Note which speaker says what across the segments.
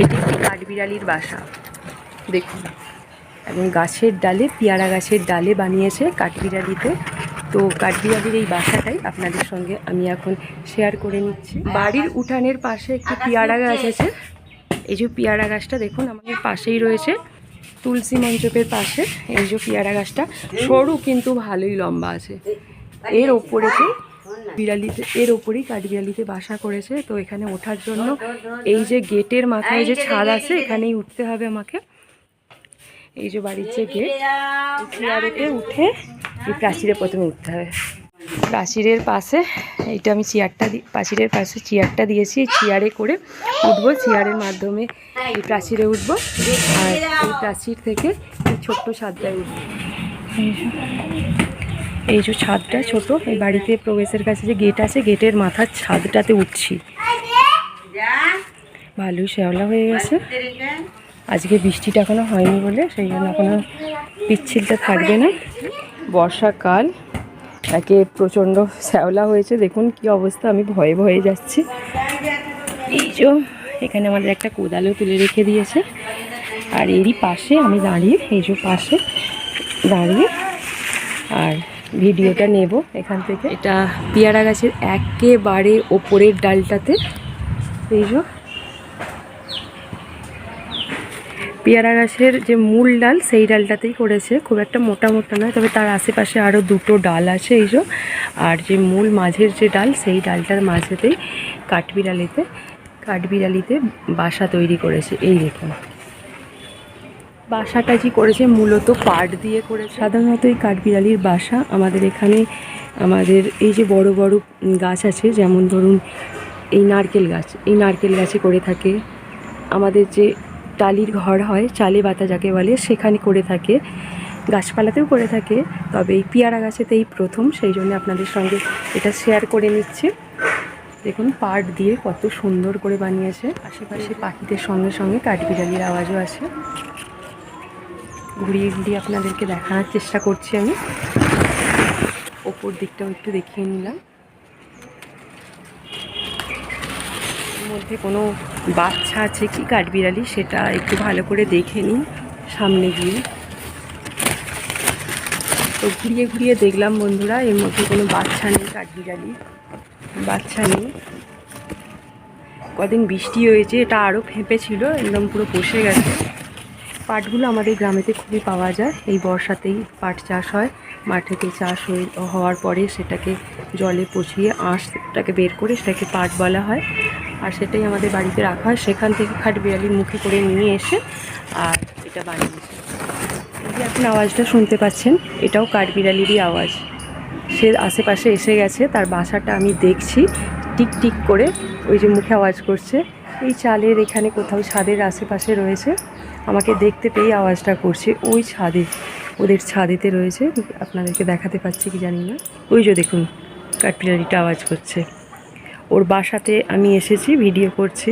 Speaker 1: এটি একটি কাঠবিড়ালির বাসা। দেখুন, এবং গাছের ডালে, পেয়ারা গাছের ডালে বানিয়েছে কাঠবিড়ালিতে। তো কাঠবিড়ালির এই বাসাটাই আপনাদের সঙ্গে আমি এখন শেয়ার করে নিচ্ছি। বাড়ির উঠানের পাশে একটি পেয়ারা গাছ আছে। এই যে পেয়ারা গাছটা দেখুন, আমাদের পাশেই রয়েছে তুলসী মঞ্চপের পাশে। এই যে পেয়ারা গাছটা, সরু কিন্তু ভালোই লম্বা আছে। এর ওপরেতে বিড়ালিতে এর ওপরেই কাঠবিড়ালিতে বাসা করেছে। তো এখানে ওঠার জন্য এই যে গেটের মাথায় যে ছাদ আছে এখানেই উঠতে হবে আমাকে। এই যে বাড়ির যে গেট চেয়ারেতে উঠে এই প্রাচীরে প্রথমে উঠতে হবে। প্রাচীরের পাশে এইটা আমি চেয়ারটা দি প্রাচীরের পাশে চেয়ারটা দিয়েছি এই চেয়ারে করে উঠবো চেয়ারের মাধ্যমে এই প্রাচীরে উঠবো। আর এই প্রাচীর থেকে ছোট্ট ছাদটায় উঠবো। এই যে- ছাদটা ছোট, এই বাড়িতে প্রবেশের কাছে যে গেট আছে গেটের মাথার ছাদটাতে উঠছি। ভালোই শ্যাওলা হয়ে গেছে। আজকে বৃষ্টিটা এখনও হয়নি বলে, সেই জন্য এখনও পিচ্ছিলটা থাকবে না। বর্ষাকাল, একে প্রচণ্ড শ্যাওলা হয়েছে। দেখুন কি অবস্থা, আমি ভয়ে ভয়ে যাচ্ছি। এই যে, এখানে আমাদের একটা কোদালও তুলে রেখে দিয়েছে। আর এরই পাশে আমি দাঁড়িয়ে, এই যে পাশে দাঁড়িয়ে, আর ভিডিওটা নেব এখান থেকে। এটা পেয়ারা গাছের একেবারে ওপরের ডালটাতে। এই যে। পেয়ারা গাছের যে মূল ডাল, সেই ডালটাতেই করেছে। খুব একটা মোটা মোটা নয়, তবে তার আশেপাশে আরও দুটো ডাল আছে, এই যে। আর যে মূল মাঝের যে ডাল, সেই ডালটার মাঝেতেই কাঠবিড়ালিতে কাঠবিড়ালিতে বাসা তৈরি করেছে। এই দেখুন। বাসাটা যে করেছে, মূলত পাট দিয়ে করে সাধারণত এই কাঠবিড়ালির বাসা আমাদের এখানে, আমাদের এই যে বড় বড় গাছ আছে, যেমন ধরুন এই নারকেল গাছ, এই নারকেল গাছে করে থাকে। আমাদের যে টালির ঘর হয়, চালে বাতা যাকে বলে, সেখানে করে থাকে। গাছপালাতেও করে থাকে, তবে এই পেয়ারা গাছেতে এই প্রথম, সেই জন্য আপনাদের সঙ্গে এটা শেয়ার করে নিচ্ছে। দেখুন, পাট দিয়ে কত সুন্দর করে বানিয়েছে। আশেপাশে পাখিদের সঙ্গে সঙ্গে কাঠবিড়ালির আওয়াজও আছে ঘুরিয়ে ঘুরিয়ে আপনাদেরকে দেখানোর চেষ্টা করছি আমি। ওপর দিকটাও একটু দেখিয়ে নিলাম। মধ্যে কোনো বাচ্চা আছে কি কাঠবিড়ালি সেটা একটু ভালো করে দেখে নিন সামনে গিয়ে। তো ঘুরিয়ে ঘুরিয়ে দেখলাম বন্ধুরা, এর মধ্যে কোনো বাচ্চা নেই কাঠবিড়ালি। বাচ্চা নেই। কদিন বৃষ্টি হয়েছে, এটা আরও ফেঁপে ছিল একদম পুরো বসে গেছে। পাটগুলো আমাদের গ্রামেতে খুবই পাওয়া যায়। এই বর্ষাতেই পাট চাষ হয়। মাঠেতে চাষ হয়ে হওয়ার পরে সেটাকে জলে পচিয়ে আঁশটাকে বের করে সেটাকে পাট বলা হয়। আর সেটাই আমাদের বাড়িতে রাখা হয়। সেখান থেকে খাট বিড়ালির মুখে করে নিয়ে এসে আর এটা বানিয়েছে যে আপনি আওয়াজটা শুনতে পাচ্ছেন, এটাও কাঠবিড়ালিরই আওয়াজ। সে আশেপাশে এসে গেছে, তার বাসাটা আমি দেখছি। টিক টিক করে ওই যে মুখে আওয়াজ করছে। এই চালের এখানে কোথাও ছাদের আশেপাশে রয়েছে। আমাকে দেখতে পেয়ে আওয়াজটা করছে ওই ছাদে, ওদের ছাদেতে রয়েছে, আপনাদেরকে দেখাতে পাচ্ছি কি জানি না। ওই যে দেখুন কাঠবিড়ালিটা আওয়াজ করছে। ওর বাসাতে আমি এসেছি, ভিডিও করছি,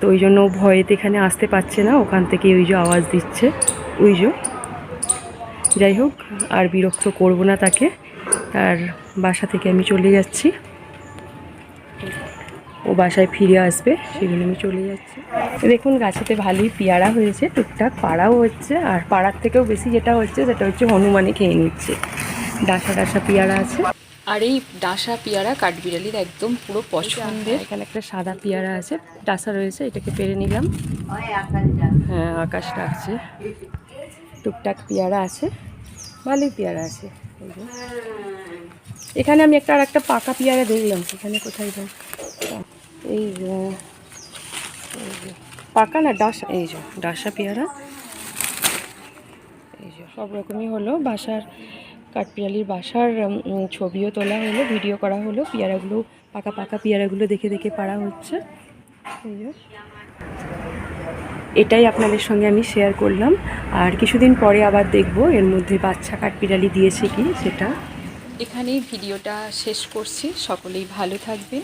Speaker 1: তো ওই জন্য ভয়েতে এখানে আসতে পারছে না, ওখান থেকে ওই যে আওয়াজ দিচ্ছে, ওই যে। যাই হোক, আর বিরক্ত করব না তাকে, তার বাসা থেকে আমি চলে যাচ্ছি। ও বাসায় ফিরে আসবে সেজন্য আমি চলে যাচ্ছি। দেখুন গাছেতে ভালোই পেয়ারা হয়েছে টুকটাক পাড়াও হচ্ছে আর পাড়ার থেকেও বেশি যেটা হচ্ছে সেটা হচ্ছে হনুমানে খেয়ে নিচ্ছে। ডাসা ডাসা পেয়ারা আছে। আর এই ডাসা পেয়ারা কাঠবিড়ালির একদম পুরো পছন্দের। এখানে একটা সাদা পেয়ারা আছে ডাসা রয়েছে এটাকে পেরে নিলাম। হ্যাঁ আকাশ ডাকছে। টুকটাক পেয়ারা আছে ভালোই পেয়ারা আছে। এখানে আমি একটা আর একটা পাকা পেয়ারা দেখলাম এখানে কোথায় যাই এই পাকা না ডাসা, এই যে, ডাসা পেয়ারা। এই যে, সব রকমই হলো। বাসার, কাঠপিয়ালির বাসার ছবিও তোলা হলো, ভিডিও করা হলো। পেয়ারাগুলো, পাকা পাকা পেয়ারাগুলো দেখে দেখে পাড়া হচ্ছে। এই যে। এটাই আপনাদের সঙ্গে আমি শেয়ার করলাম। আর কিছুদিন পরে আবার দেখব, এর মধ্যে বাচ্চা কাঠবিড়ালি দিয়েছে কি সেটা। এখানেই ভিডিওটা শেষ করছি। সকলেই ভালো থাকবেন।